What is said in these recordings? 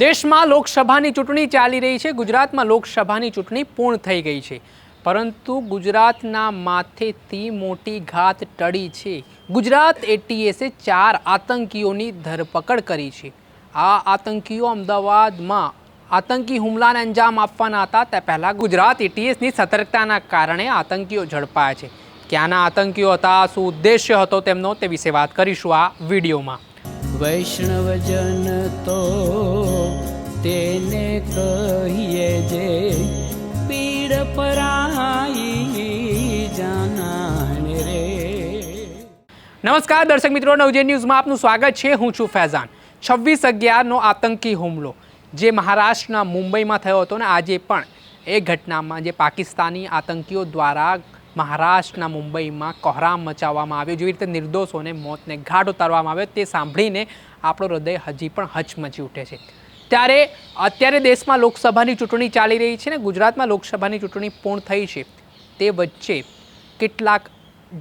દેશમાં લોકસભાની ચૂંટણી ચાલી રહી છે. ગુજરાતમાં લોકસભાની ચૂંટણી પૂર્ણ થઈ ગઈ છે. પરંતુ ગુજરાતના માથેથી મોટી ઘાત ટળી છે. ગુજરાત એટીએસે ચાર આતંકીઓની ધરપકડ કરી છે. આ આતંકીઓ અમદાવાદમાં આતંકી હુમલાને અંજામ આપવાના હતા. તે પહેલાં ગુજરાત એટીએસની સતર્કતાના કારણે આતંકીઓ ઝડપાયા છે. ક્યાંના આતંકીઓ હતા, શું ઉદ્દેશ્ય હતો તેમનો તે વિશે વાત કરીશું આ વિડીયોમાં. વૈષ્ણવજન તો તેને કહીએ જે પીડ પરાઈ જાનાને રે. નમસ્કાર, દર્શક મિત્રો, નવજે ન્યૂઝમાં આપનું સ્વાગત છે. હું છું ફૈઝાન. છવ્વીસ અગિયારનો આતંકી હુમલો જે મહારાષ્ટ્રના મુંબઈમાં થયો હતો ને આજે પણ એ ઘટનામાં જે પાકિસ્તાની આતંકીઓ દ્વારા મહારાષ્ટ્રના મુંબઈમાં કોહરામ મચાવવામાં આવ્યો. જેવી રીતે નિર્દોષોને મોતને ઘાટ ઉતારવામાં આવ્યો. તે સાંભળીને આપણો હૃદય હજી પણ હચમચી ઉઠે છે. ત્યારે અત્યારે દેશમાં લોકસભાની ચૂંટણી ચાલી રહી છે ને ગુજરાતમાં લોકસભાની ચૂંટણી પૂર્ણ થઈ છે. તે વચ્ચે કેટલાક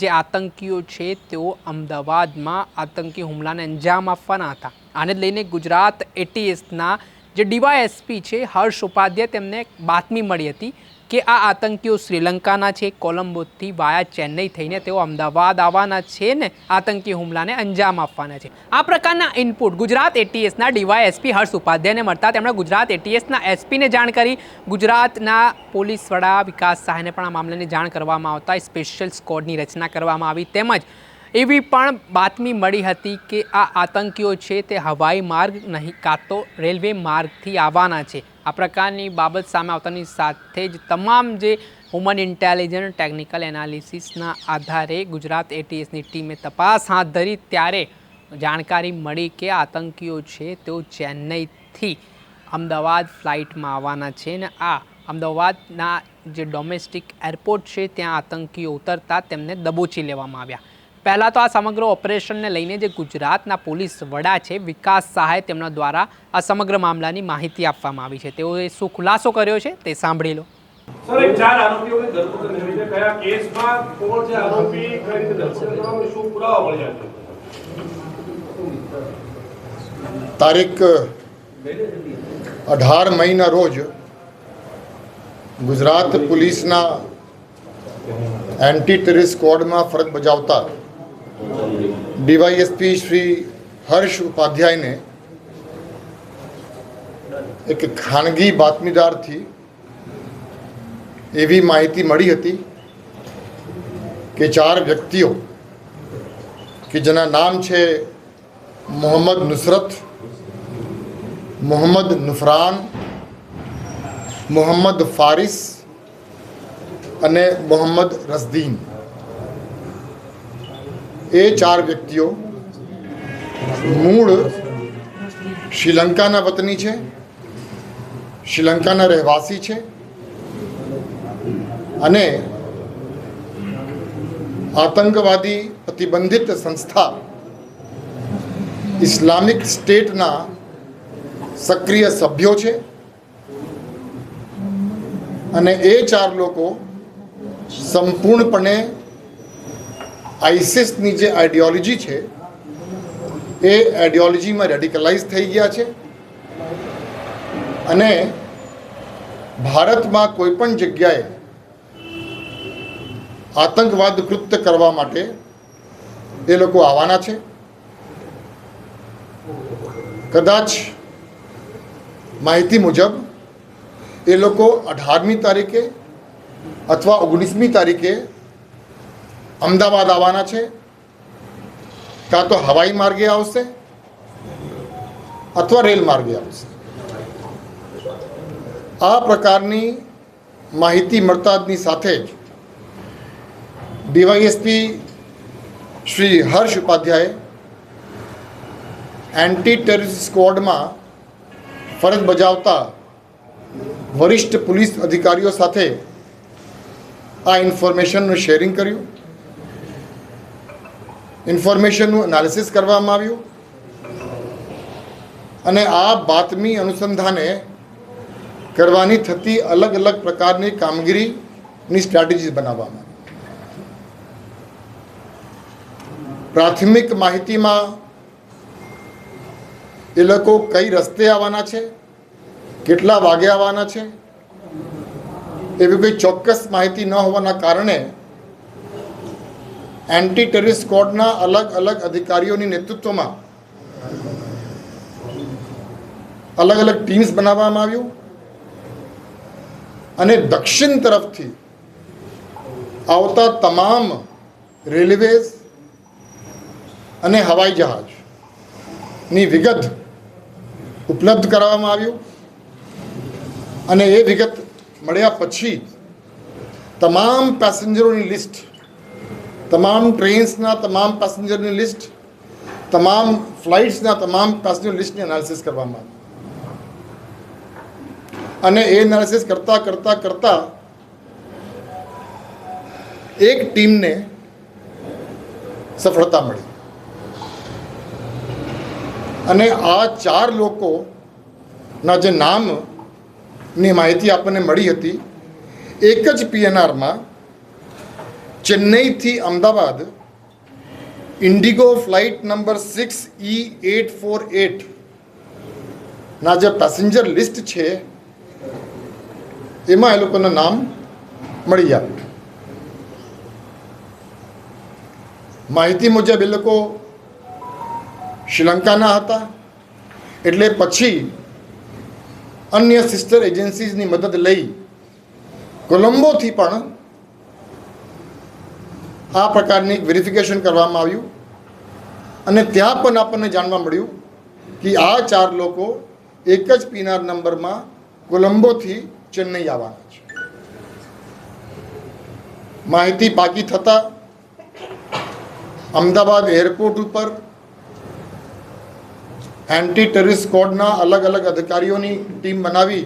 જે આતંકીઓ છે તેઓ અમદાવાદમાં આતંકી હુમલાને અંજામ આપવાના હતા. આને લઈને ગુજરાત એટીએસના જે ડીવાયએસપી છે હર્ષ ઉપાધ્યાય તેમને બાતમી મળી હતી. કે આ આતંકીઓ શ્રીલંકાના છે, કોલંબોથી વાયા ચેન્નઈ થઈને તેઓ અમદાવાદ આવવાના છે ને આતંકી હુમલાને અંજામ આપવાના છે. આ પ્રકારના ઇનપુટ ગુજરાત એટીએસના ડીવાયએસપી હર્ષ ઉપાધ્યાયને મળતા તેમણે ગુજરાત એટીએસના એસપીને જાણ કરી. ગુજરાતના પોલીસ વડા વિકાસ સહાયને પણ આ મામલાની જાણ કરવામાં આવતા, સ્પેશિયલ સ્કોડની રચના કરવામાં આવી તેમજ એવી પણ બાતમી મળી હતી કે આ આતંકીઓ છે તે હવાઈ માર્ગ નહીં, કાં તો રેલવે માર્ગથી આવવાના છે. આ પ્રકારની બાબત સામે આવતાની સાથે જ તમામ જે હ્યુમન ઇન્ટેલિજન્સ ટેકનિકલ એનાલિસિસના આધારે ગુજરાત એટીએસની ટીમે તપાસ હાથ ધરી ત્યારે જાણકારી મળી કે આતંકીઓ છે તેઓ ચેન્નઈથી અમદાવાદ ફ્લાઇટમાં આવવાના છે ને આ અમદાવાદના જે ડોમેસ્ટિક એરપોર્ટ છે, ત્યાં આતંકીઓ ઉતરતા તેમને દબોચી લેવામાં આવ્યા. પહેલાં તો આ સમગ્ર ઓપરેશનને લઈને જે ગુજરાતના પોલીસ વડા છે વિકાસ સહાય તેમના દ્વારા આ સમગ્ર મામલાની માહિતી આપવામાં આવી છે. તેઓએ શું ખુલાસો કર્યો છે તે સાંભળી લો. સર એક ચાર આરોપીઓની ધરપકડ કરી છે. કયા કેસમાં કોણ છે આરોપી કઈ રીતે ધરપકડ કરવામાં શું પુરાવા મળ્યા છે? તારીખ અઢાર મહિના રોજ ગુજરાત પોલીસના એન્ટી ટેરર સ્કવોડમાં ફરજ બજાવતા ડીવાયએસપી શ્રી હર્ષ ઉપાધ્યાયને એક ખાનગી બાતમીદારથી એવી માહિતી મળી હતી કે ચાર વ્યક્તિઓ કે જેના નામ છે મોહમ્મદ નુસરત, મોહમ્મદ નુફરાન, મોહમ્મદ ફારિસ અને મોહમ્મદ રસદીન એ ચાર વ્યક્તિઓ મૂળ શ્રીલંકાના વતની છે, શ્રીલંકાના રહેવાસી છે અને આતંકવાદી પ્રતિબંધિત સંસ્થા ઇસ્લામિક સ્ટેટના સક્રિય સભ્યો છે અને એ ચાર લોકો સંપૂર્ણપણે આઈસિસની જે આઈડિયોલોજી છે, એ આઈડિયોલોજીમાં રેડિકલાઇઝ થઈ ગયા છે. અને ભારતમાં કોઈ પણ જગ્યાએ આતંકવાદ કૃત્ય કરવા માટે એ લોકો આવવાના છે. કદાચ માહિતી મુજબ એ લોકો અઢારમી તારીખે અથવા ઓગણીસમી તારીખે અમદાવાદ આવવાના છે. કાં તો હવાઈ માર્ગે આવશે અથવા રેલ માર્ગે આવશે. આ પ્રકારની માહિતી મળતાની સાથે જ DYSP Shri Harsh Upadhyay anti terrorist સ્ક્વોડમાં ફરજ બજાવતા વરિષ્ઠ પોલીસ અધિકારીઓ સાથે આ ઇન્ફોર્મેશનનું શેરિંગ કર્યું. ઇન્ફોર્મેશનનું એનાલિસિસ કરવામાં આવ્યું. અને આ બાતમી અનુસંધાને કરવાની થતી અલગ અલગ પ્રકારની કામગીરીની સ્ટ્રેટેજી બનાવવામાં પ્રાથમિક માહિતીમાં એ લોકો કઈ રસ્તે આવવાના છે, કેટલા વાગે આવવાના છે, એવી કોઈ ચોક્કસ માહિતી ન હોવાના કારણે એન્ટી ટેરરિસ્ટ સ્કોડના અલગ અલગ અધિકારીઓની નેતૃત્વમાં અલગ અલગ ટીમ્સ બનાવવામાં આવ્યું અને દક્ષિણ તરફથી આવતા તમામ રેલવેઝ અને હવાઈ જહાજની વિગત ઉપલબ્ધ કરાવવામાં આવ્યું અને એ વિગત મળ્યા પછી તમામ પેસેન્જરોની લિસ્ટ તમામ ટ્રેન્સના તમામ પેસેન્જરની લિસ્ટ તમામ ફ્લાઇટ્સના તમામ પેસેન્જર લિસ્ટની એનાલિસિસ કરવામાં આવી. અને એ એનાલિસિસ કરતાં કરતાં કરતાં એક ટીમને સફળતા મળી. અને આ ચાર લોકોના જે નામની માહિતી આપણને મળી હતી, એક જ પીએનઆરમાં ચેન્નઈથી Ahmedabad IndiGo flight number six E eight four eight ના, જે પેસેન્જર લિસ્ટ છે, એમાં એ લોકોના નામ મળી આવ્યું માહિતી મુજબ એ લોકો શ્રીલંકાના હતા, એટલે પછી અન્ય સિસ્ટર એજન્સીઝની મદદ લઈ કોલંબોથી પણ આ પ્રકારની વેરિફિકેશન કરવામાં આવ્યું. અને ત્યાં પણ આપણને જાણવા મળ્યું કે આ ચાર લોકો એક જ પીનાર નંબરમાં કોલંબોથી ચેન્નઈ આવવાના છે. માહિતી પાકી થતાં અમદાવાદ એરપોર્ટ ઉપર એન્ટી ટેરરિસ્ટ સ્કોડના અલગ અલગ અધિકારીઓની ટીમ બનાવી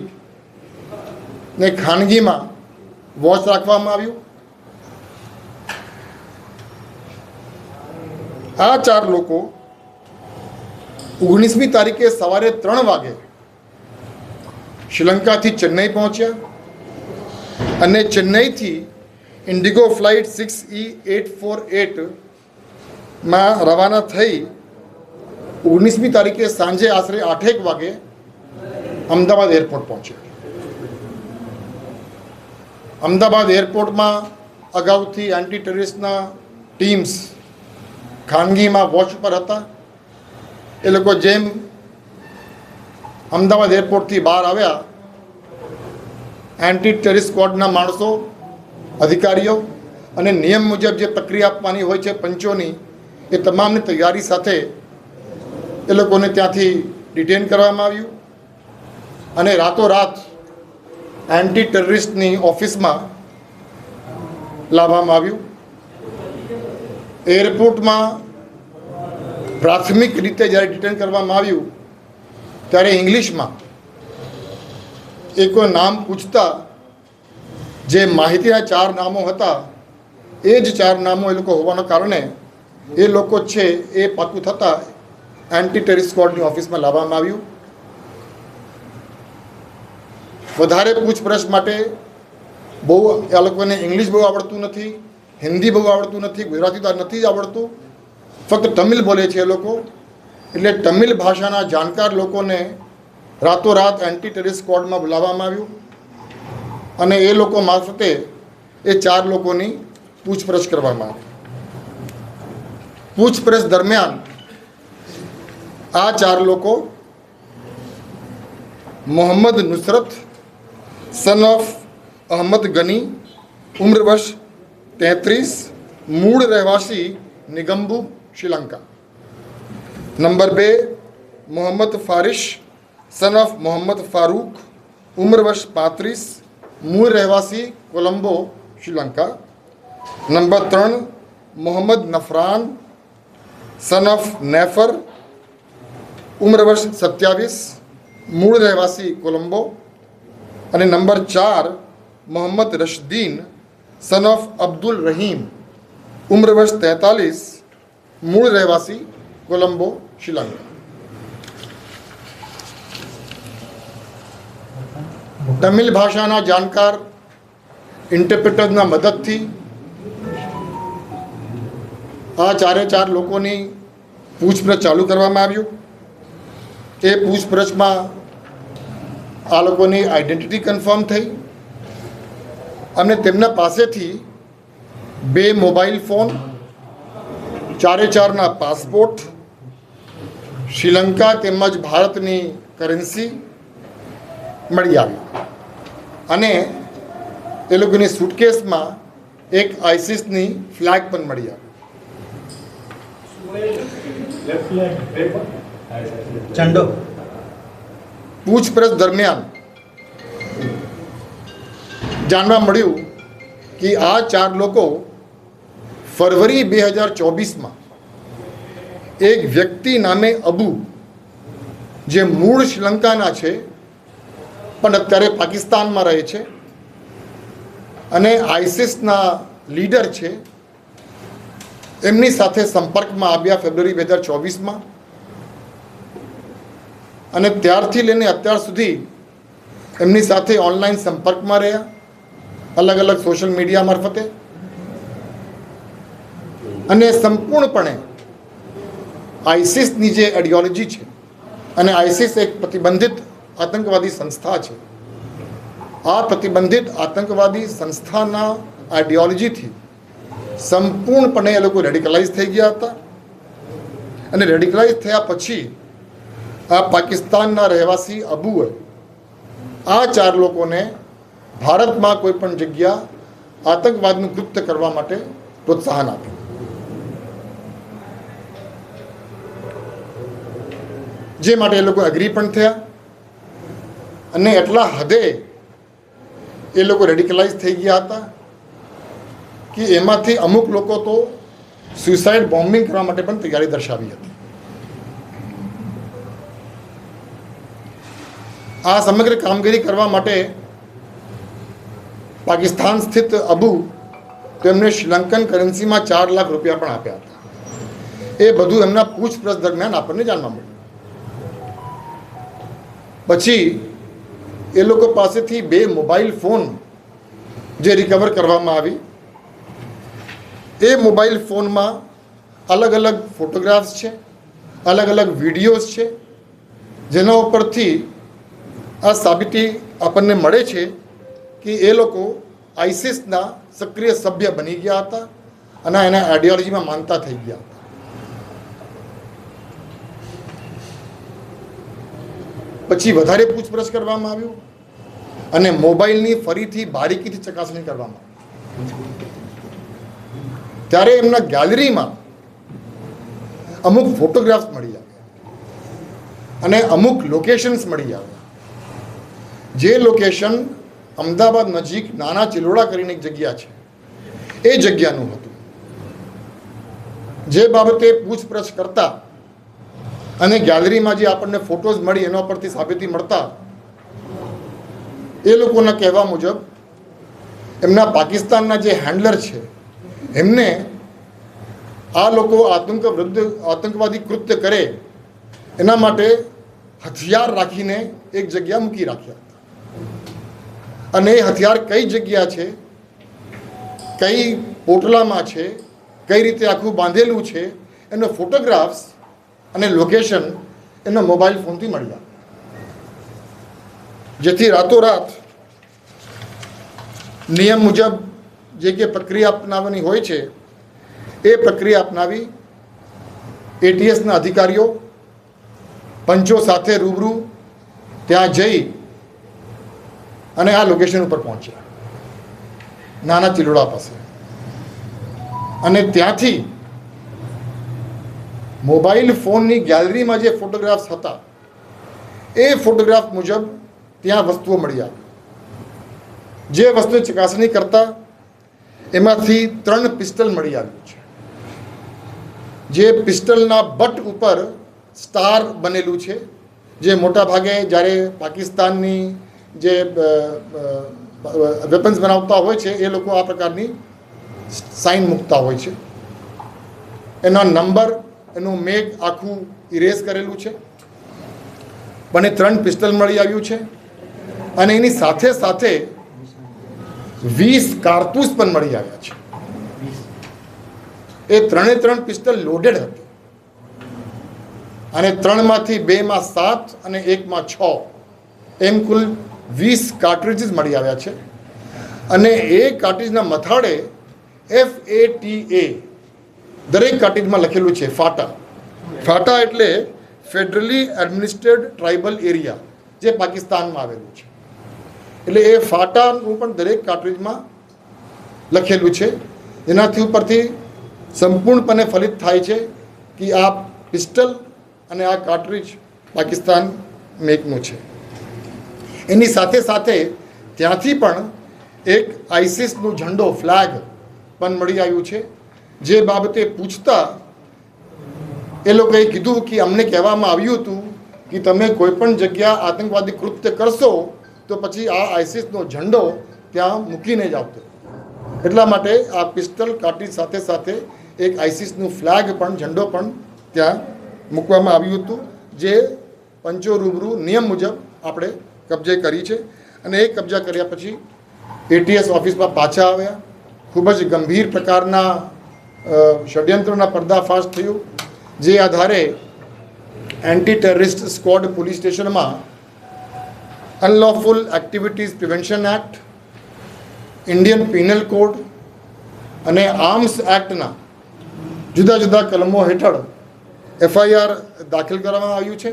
ને ખાનગીમાં વોચ રાખવામાં આવ્યું. આ ચાર લોકો ઓગણીસમી તારીખે સવારે ત્રણ વાગે શ્રીલંકાથી ચેન્નઈ પહોંચ્યા અને ચેન્નઈથી IndiGo flight six E eight four એટમાં રવાના થઈ ઓગણીસમી તારીખે સાંજે આશરે આઠેક વાગે અમદાવાદ એરપોર્ટ પહોંચ્યા. અમદાવાદ એરપોર્ટમાં અગાઉથી એન્ટી ટેરરિસ્ટના ટીમ્સ ખાનગીમાં વોચ પર હતા. એ લોકો જેમ અમદાવાદ એરપોર્ટથી બહાર આવ્યા એન્ટી ટેરિસ સ્કવોડના માણસો, અધિકારીઓ અને નિયમ મુજબ જે પ્રક્રિયા આપવાની હોય છે પંચોની, એ તમામની તૈયારી સાથે એ લોકોને ત્યાંથી ડિટેન કરવામાં આવ્યું. અને રાતોરાત એન્ટી ટેરરિસ્ટની ઓફિસમાં લાવવામાં આવ્યું. એરપોર્ટમાં પ્રાથમિક રીતે જ્યારે ડિટેન કરવામાં આવ્યું, ત્યારે ઇંગ્લિશમાં એ કોઈ નામ પૂછતા જે માહિતીના ચાર નામો હતા, એ જ ચાર નામો એ લોકો હોવાના કારણે એ લોકો છે એ પાકું થતાં એન્ટી ટેરિસ સ્ક્વોડની ઓફિસમાં લાવવામાં આવ્યું. વધારે પૂછપરછ માટે બહુ આ લોકોને ઇંગ્લિશ બહુ આવડતું નથી. હિન્દી બહુ આવડતું નથી, ગુજરાતી તો નથી જ આવડતું. ફક્ત તમિલ બોલે છે એ લોકો. એટલે તમિલ ભાષાના જાણકાર લોકોને રાતોરાત એન્ટી ટેરિસ સ્કવોડમાં બોલાવવામાં આવ્યું. અને એ લોકો મારફતે એ ચાર લોકોની પૂછપરછ કરવામાં આવી. પૂછપરછ દરમિયાન આ ચાર લોકો મોહમ્મદ નુસરત સન ઓફ અહમદ ગની, ઉમ્ર વર્ષ તેત્રીસ મૂળ રહેવાસી નિગમ્બુ શ્રીલંકા. નંબર બે, મોહમ્મદ ફારિશ સન ઓફ મોહમ્મદ ફારૂક, ઉમ્ર વર્ષ પાંત્રીસ, મૂળ રહેવાસી કોલંબો, શ્રીલંકા. નંબર ત્રણ, મોહમ્મદ નફરાન સન ઓફ નેફર, ઉમ્ર વર્ષ સત્યાવીસ, મૂળ રહેવાસી કોલંબો. અને નંબર ચાર, મોહમ્મદ રશદીન સન ઓફ અબ્દુલ રહીમ ઉમ્ર વર્ષ તેતાલીસ મૂળ રહેવાસી કોલંબો શિલાંગ તમિલ ભાષાના જાણકાર ઇન્ટરપ્રિટરના મદદથી આ ચારે ચાર લોકોની પૂછપરછ ચાલુ કરવામાં આવ્યું. એ પૂછપરછમાં આ લોકોની આઈડેન્ટિટી કન્ફર્મ થઈ. અને તેમના પાસેથી બે મોબાઈલ ફોન ચારે ચારના પાસપોર્ટ શ્રીલંકા તેમજ ભારતની કરન્સી મળી આવી. અને એ લોકોની સુટકેસમાં એક આઈસીસની ફ્લેગ પણ મળી આવી. ચંડો પૂછપરછ દરમિયાન જાણવા મળ્યું કે આ ચાર લોકો ફરવરી બે હજાર ચોવીસમાં એક વ્યક્તિ નામે અબુ, જે મૂળ શ્રીલંકાના છે, પણ અત્યારે પાકિસ્તાનમાં રહે છે અને આઈસિસના લીડર છે, એમની સાથે સંપર્કમાં આવ્યા ફેબ્રુઆરી બે હજાર ચોવીસમાં. અને ત્યારથી લઈને અત્યાર સુધી એમની સાથે ઓનલાઈન સંપર્કમાં રહ્યા. અલગ અલગ સોશિયલ મીડિયા મારફતે? અને સંપૂર્ણપણે આઈસિસની જે આઈડિયોલોજી છે અને આઈસીસ એક પ્રતિબંધિત આતંકવાદી સંસ્થા છે, આ પ્રતિબંધિત આતંકવાદી સંસ્થાના આઈડિયોલોજીથી સંપૂર્ણપણે એ લોકો રેડિકલાઇઝ થઈ ગયા હતા. અને રેડિકલાઇઝ થયા પછી આ પાકિસ્તાનના રહેવાસી અબુએ આ ચાર લોકોને ભારતમાં કોઈ પણ જગ્યા આતંકવાદનું કૃત્ય કરવા માટે પ્રોત્સાહન આપ્યું જે માટે એ લોકો એગ્રી પણ થયા અને એટલા હદે એ લોકો રેડિકલાઇઝ થઈ ગયા હતા કે એમાંથી અમુક લોકો તો સુસાઇડ બોમ્બિંગ કરવા માટે પણ તૈયારી દર્શાવી હતી. આ સમગ્ર કામગીરી કરવા માટે પાકિસ્તાન સ્થિત અબુ તેમને શ્રીલંકન કરન્સીમાં ચાર લાખ રૂપિયા પણ આપ્યા હતા. એ બધું એમના પૂછપરછ દરમિયાન આપણને જાણવા મળ્યું. પછી એ લોકો પાસેથી બે મોબાઈલ ફોન જે રિકવર કરવામાં આવી. એ મોબાઈલ ફોનમાં અલગ અલગ ફોટોગ્રાફ્સ છે, અલગ અલગ વિડીયોઝ છે, જેના ઉપરથી આ સાબિતી આપણને મળે છે કે એ લોકો આઈસિસના સક્રિય સભ્ય બની ગયા હતા અને એના આઈડિયોલોજીમાં માનતા થઈ ગયા હતા. પછી વધારે પૂછપરછ કરવામાં આવ્યું અને મોબાઈલની ફરીથી બારીકીથી ચકાસણી કરવામાં ત્યારે એમના ગેલેરીમાં અમુક ફોટોગ્રાફ્સ મળી આવ્યા અને અમુક લોકેશન્સ મળી આવ્યા. જે લોકેશન અમદાવાદ નજીક નાના ચિલોડા કરીને એક જગ્યા છે. એ જગ્યાનું હતું. જે બાબતે પૂછપરછ કરતા અને ગેલેરીમાં જે આપણને ફોટોઝ મળી એના પરથી સાબિતી મળતા, એ લોકોના કહેવા મુજબ એમના પાકિસ્તાનના જે હેન્ડલર છે, એમને આ લોકો આતંક વૃદ્ધ આતંકવાદી કૃત્ય કરે એના માટે હથિયાર રાખીને એક જગ્યા મૂકી રાખ્યા. અને હથિયાર કઈ જગ્યા છે? કઈ પોટલામાં છે? કઈ રીતે આખું બાંધેલું છે? એનો ફોટોગ્રાફ્સ અને લોકેશન એના મોબાઈલ ફોનથી મળ્યા. જેથી રાતોરાત નિયમ મુજબ જે કે પ્રક્રિયા અપનાવવાની હોય છે, એ પ્રક્રિયા અપનાવી એટીએસના અધિકારીઓ, પંચો સાથે રૂબરૂ ત્યાં જઈ અને આ લોકેશન ઉપર પહોંચ્યા. નાના ચિલોડા પાસે. અને ત્યાંથી મોબાઈલ ફોનની ગેલેરીમાં જે ફોટોગ્રાફ્સ હતા, એ ફોટોગ્રાફ મુજબ ત્યાં વસ્તુઓ મળી આવી. જે વસ્તુ ચકાસણી કરતા એમાંથી ત્રણ પિસ્ટલ મળી આવ્યું છે. જે પિસ્ટલના બટ ઉપર સ્ટાર બનેલું છે, જે મોટા ભાગે જ્યારે પાકિસ્તાનની જે વેપન્સ બનાવતા હોય છે, એ લોકો આ પ્રકારની સાઇન મૂકતા હોય છે. એના નંબર, એનું મેઘ આખું ઇરેઝ કરેલું છે. મને ત્રણ પિસ્તલ મળી આવ્યું છે. અને એની સાથે સાથે વીસ કારતૂસ પણ મળી આવ્યા છે. એ ત્રણે ત્રણ પિસ્તલ લોડેડ હતી. અને ત્રણમાંથી બેમાં સાત અને એકમાં છ. એમ કુલ વીસ કાર્ટ્રિજીસ મળી આવ્યા છે. અને એ કાર્ટ્રિજના મથાળે એફ એ ટી એ દરેક કાર્ટ્રિજમાં લખેલું છે ફાટા. ફાટા એટલે ફેડરલી એડમિનિસ્ટ્રેડ ટ્રાઇબલ એરિયા જે પાકિસ્તાનમાં આવેલું છે. એટલે એ ફાટાનું પણ દરેક કાર્ટ્રિજમાં લખેલું છે. એનાથી ઉપરથી સંપૂર્ણપણે ફલિત થાય છે કે આ પિસ્ટલ અને આ કાર્ટ્રિજ પાકિસ્તાન મેકનું છે. એની સાથે સાથે ત્યાંથી પણ એક આઈસીસનો ઝંડો, ફ્લેગ પણ મળી આવ્યું છે. જે બાબતે પૂછતા એ લોકોએ કીધું કે અમને કહેવામાં આવ્યું હતું કે તમે કોઈ પણ જગ્યા આતંકવાદી કૃત્ય કરશો, તો પછી આ આઈસીસનો ઝંડો ત્યાં મૂકીને જ આવતો. એટલા માટે આ પિસ્ટલ કાટી સાથે સાથે એક આઈસીસનું ફ્લેગ પણ, ઝંડો પણ ત્યાં મૂકવામાં આવ્યું હતું, જે પંચો રૂબરૂ નિયમ મુજબ આપણે કબજે કરી છે અને એ કબજા કર્યા પછી એટીએસ ઓફિસમાં પાછા આવ્યા. ખૂબ જ ગંભીર પ્રકારના ષડયંત્રોના પર્દાફાશ થયું, જે આધારે એન્ટી ટેરરિસ્ટ સ્કવોડ પોલીસ સ્ટેશનમાં unlawful activities prevention act, Indian penal code અને આર્મ્સ એક્ટના જુદા જુદા કલમો હેઠળ એફઆઈઆર દાખલ કરવામાં આવ્યું છે.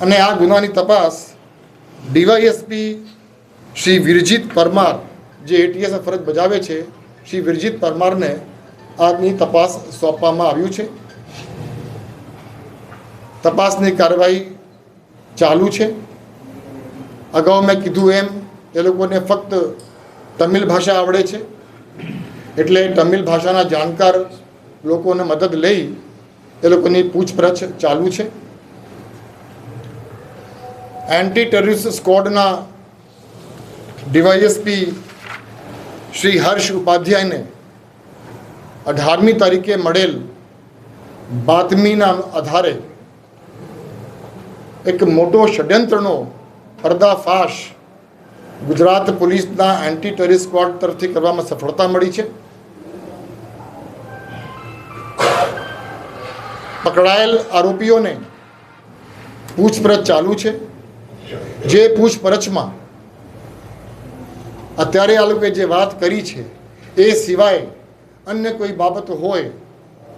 અને આ ગુનાની તપાસ ડીવાયએસપી શ્રી વિરજીત પરમાર જે એટીએસ ફરજ બજાવે છે, શ્રી વિરજીત પરમારને આની તપાસ સોંપવામાં આવ્યું છે. તપાસની કાર્યવાહી ચાલુ છે. અગાઉ મેં કીધું એમ, એ લોકોને ફક્ત તમિલ ભાષા આવડે છે. એટલે તમિલ ભાષાના જાણકાર લોકોને મદદ લઈ એ લોકોની પૂછપરછ ચાલુ છે. એન્ટી ટેરરિસ્ટ સ્ક્વોડના ડીવાયએસપી શ્રી હર્ષ ઉપાધ્યાયને અઢારમી તારીખે મળેલ બાતમીના આધારે એક મોટો ષડયંત્રનો પર્દાફાશ ગુજરાત પોલીસના એન્ટી ટેરરિસ્ટ સ્ક્વોડ તરફથી કરવામાં સફળતા મળી છે. પકડાયેલ આરોપીઓને પૂછપરછ ચાલુ છે. જે પૂછપરછમાં અત્યારે આ લોકોએ જે વાત કરી છે, એ સિવાય અન્ય કોઈ બાબત હોય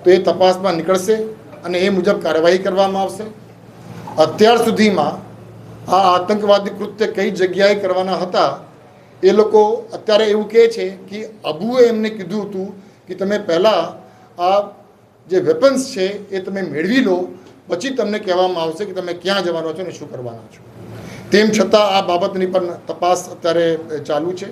તો એ તપાસમાં નીકળશે અને એ મુજબ કાર્યવાહી કરવામાં આવશે. અત્યાર સુધીમાં આ આતંકવાદી કૃત્ય કઈ જગ્યાએ કરવાના હતા, એ લોકો અત્યારે એવું કહે છે કે અબુએ એમને કીધું હતું કે તમે પહેલાં આ જે વેપન્સ છે એ તમે મેળવી લો, પછી તમને કહેવામાં આવશે કે તમે ક્યાં જવાના છો અને શું કરવાના છો. તેમ છતાં આ બાબતની પણ તપાસ અત્યારે ચાલુ છે.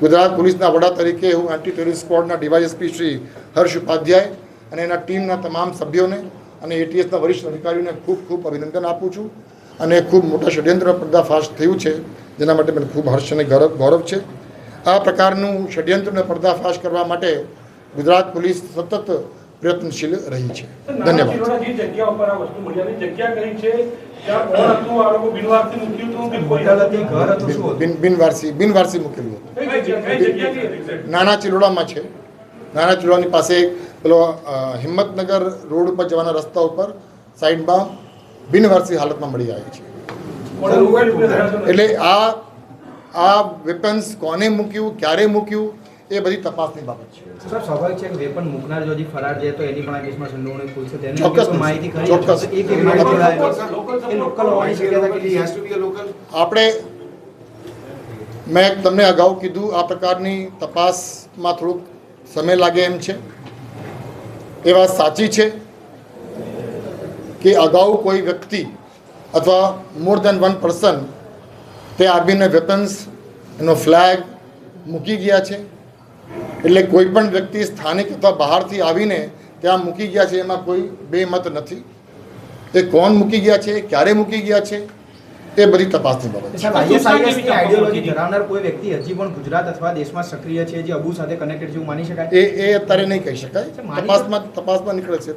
ગુજરાત પોલીસના વડા તરીકે હું એન્ટી ટેરરિસ્ટ સ્કવોડના ડીવાયએસપી શ્રી હર્ષ ઉપાધ્યાય અને એના ટીમના તમામ સભ્યોને અને એટીએસના વરિષ્ઠ અધિકારીઓને ખૂબ ખૂબ અભિનંદન આપું છું અને ખૂબ મોટા ષડયંત્ર પર્દાફાશ થયું છે, જેના માટે મને ખૂબ હર્ષ અને ગૌરવ ગૌરવ છે. આ પ્રકારનું ષડયંત્રને પર્દાફાશ કરવા માટે ગુજરાત પોલીસ સતત પ્રયત્નશીલ રહી છે. ધન્યવાદ. બિનવારસી બિનવારસી મૂકેલું હતું? નાના ચિલોડામાં છે. નાના ચિલોડાની પાસે પેલો હિંમતનગર રોડ ઉપર જવાના રસ્તા ઉપર સાઈડમાં બિનવારસી હાલતમાં મળી આવી છે. એટલે આ આ વેપન્સ કોને મૂક્યું ક્યારે મૂક્યું? એ બધી તપાસની બાબત છે. સર સ્વાભાવિક છે કે વેપન મૂકનાર જો હજી ફરાર છે તો એની પણ આ કેસમાં સંડોવણી ખુલશે તેને ચોક્કસ માહિતી ચોક્કસ. એ લોકલ હોવાની શક્યતા કેટલી આપણે મેં તમને અગાઉ કીધું આ પ્રકારની તપાસમાં થોડુંક સમય લાગે એમ છે. એ વાત સાચી છે કે અગાઉ કોઈ વ્યક્તિ અથવા મોર દેન વન પર્સન તે આર્મીને વેપન્સ એનો ફ્લેગ મૂકી ગયા છે. એટલે કોઈ પણ વ્યક્તિ સ્થાનિક અથવા બહારથી આવીને ત્યાં મૂકી ગયા છે એમાં કોઈ બે મત નથી. એ કોણ મૂકી ગયા છે ક્યારે મૂકી ગયા છે એ બધી તપાસની બાબત છે. આઈડિયોલોજી ધરાવનાર કોઈ વ્યક્તિ હજી પણ ગુજરાત અથવા દેશમાં સક્રિય છે જે અબુ સાથે કનેક્ટેડ છે એવું માની શકાય? એ એ અત્યારે નહીં કહી શકાય. તપાસમાં તપાસમાં નીકળે છે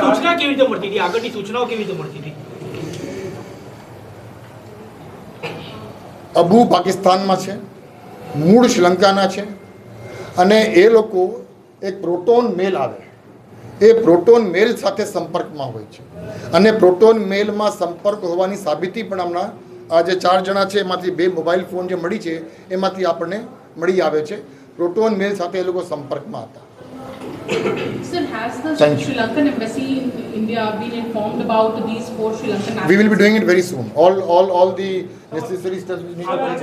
સૂચના કેવી રીતે મળતી હતી? આગળની સૂચનાઓ કેવી રીતે મળતી હતી? અબુ પાકિસ્તાનમાં છે મૂળ શ્રીલંકાના છે અને એ લોકો એક પ્રોટોન મેલ આવે. એ પ્રોટોન મેલ સાથે સંપર્કમાં હોય છે. અને પ્રોટોન મેલમાં સંપર્ક હોવાની સાબિતી પણ હમણાં આ જે ચાર જણા છે, એમાંથી બે મોબાઈલ ફોન જે મળી છે, એમાંથી આપણને મળી આવે છે. પ્રોટોન મેલ સાથે એ લોકો સંપર્કમાં હતા. Sir, has the Thank. Sri Lankan embassy in India been informed about these four Sri Lankan nationals? we will be doing it very soon all all all the necessary steps we need to take.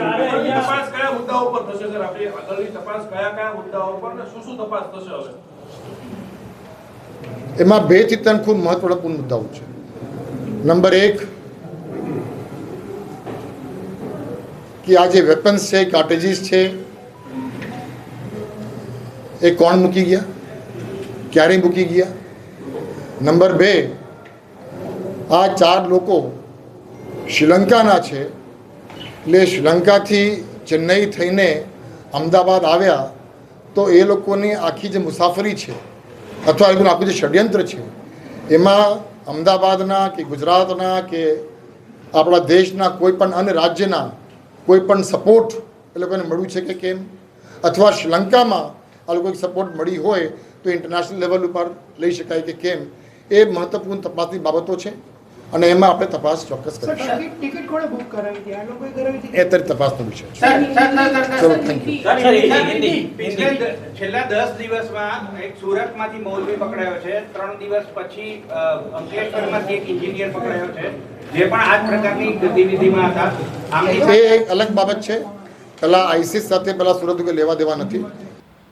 એમાં બેથી ખૂબ મહત્વપૂર્ણ મુદ્દાઓ છે number એક કે આ જે વેપન્સ છે કાર્ટેજીસ છે એ કોણ મૂકી ગયા ક્યારે મૂકી ગયા? નંબર બે, આ ચાર લોકો શ્રીલંકાના છે. એટલે શ્રીલંકાથી ચેન્નઈ થઈને અમદાવાદ આવ્યા તો એ લોકોની આખી જે મુસાફરી છે, અથવા એ આખું જે ષડયંત્ર છે, એમાં અમદાવાદના કે ગુજરાતના કે આપણા દેશના કોઈ પણ અન્ય રાજ્યના કોઈ પણ સપોર્ટ એ લોકોને મળ્યું છે કે કેમ? અથવા શ્રીલંકામાં આ લોકોને સપોર્ટ મળી હોય તો ઇન્ટરનેશનલ લેવલ ઉપર લઈ શકાય કે કેમ એ મહત્વપૂર્ણ તપાસની બાબતો છે અને એમાં આપણે તપાસ ચોક્કસ કરીશું. એ અત્યારે તપાસનો વિષય ચલો, થેન્ક દ- છેલ્લા દસ દિવસમાં એક સુરતમાંથી મૌલવી પકડાયો છે ત્રણ દિવસ પછી અંકલેશ્વરમાંથી એક ઇન્જિનિયર પકડાયો છે જે પણ આ પ્રકારની ગતિવિધિમાં હતા. એ એક અલગ બાબત છે. પહેલાં આઈસીસ સાથે પેલા સુરત લેવા દેવા નથી.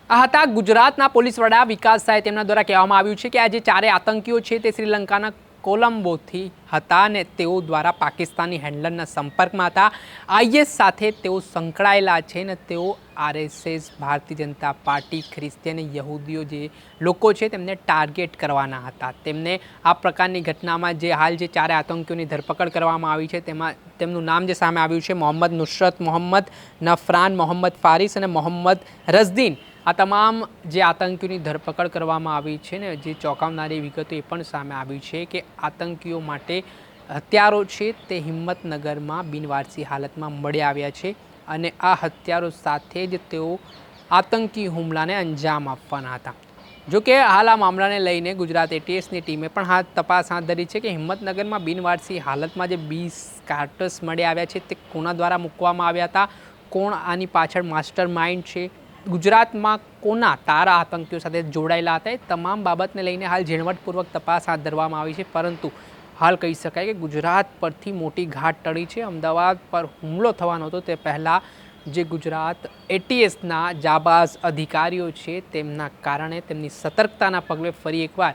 આ હતા. ગુજરાતના પોલીસ વડા વિકાસ સાહેબ તેમના દ્વારા કહેવામાં આવ્યું છે કે આ જે ચારે આતંકીઓ છે તે શ્રીલંકાના કોલંબોથી હતા અને તેઓ દ્વારા પાકિસ્તાની હેન્ડલરના સંપર્કમાં હતા. આઈએસ સાથે તેઓ સંકળાયેલા છે ને તેઓ આરએસએસ, ભારતીય જનતા પાર્ટી ખ્રિસ્તી અને યહૂદીઓ જે લોકો છે તેમને ટાર્ગેટ કરવાના હતા. તેમને આ પ્રકારની ઘટનામાં જે હાલ જે ચારે આતંકીઓની ધરપકડ કરવામાં આવી છે તેમાં તેમનું નામ જે સામે આવ્યું છે, મોહમ્મદ નુસરત, મોહમ્મદ નફરાન, મોહમ્મદ ફારિસ અને મોહમ્મદ રઝદીન. આ તમામ જે આતંકીઓની ધરપકડ કરવામાં આવી છે ને જે ચોંકાવનારી વિગતો એ પણ સામે આવી છે કે આતંકીઓ માટે હત્યારો છે તે હિંમતનગરમાં બિનવારસી હાલતમાં મળી આવ્યા છે અને આ હત્યારો સાથે જ તેઓ આતંકી હુમલાને અંજામ આપવાના હતા. જો કે હાલ આ મામલાને લઈને ગુજરાત એટીએસની ટીમે પણ હાથ તપાસ હાથ ધરી છે કે હિંમતનગરમાં બિનવારસી હાલતમાં જે બીસ કાર્ટસ મળી આવ્યા છે તે કોના દ્વારા મૂકવામાં આવ્યા હતા? કોણ આની પાછળ માસ્ટર માઇન્ડ છે? ગુજરાતમાં કોના તારા આતંકીઓ સાથે જોડાયેલા હતા? એ તમામ બાબતને લઈને હાલ ઝીણવટપૂર્વક તપાસ હાથ ધરવામાં આવી છે. પરંતુ હાલ કહી શકાય કે ગુજરાત પરથી મોટી ઘાટ ટળી છે. અમદાવાદ પર હુમલો થવાનો હતો. તે પહેલાં જે ગુજરાત એટીએસના જાબાઝ અધિકારીઓ છે, તેમના કારણે તેમની સતર્કતાના પગલે ફરી એકવાર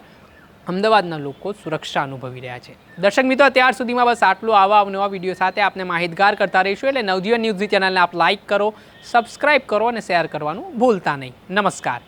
અમદાવાદના લોકો સુરક્ષા અનુભવી રહ્યા છે. દર્શક મિત્રો અત્યાર સુધીમાં બસ આટલું. આવા નવા વીડિયો સાથે આપને માહિતગાર કરતા રહીશું. એટલે નવજીવન ન્યૂઝની ચેનલને આપ લાઇક કરો, સબસ્ક્રાઇબ કરો અને શેર કરવાનું ભૂલતા નહીં. નમસ્કાર.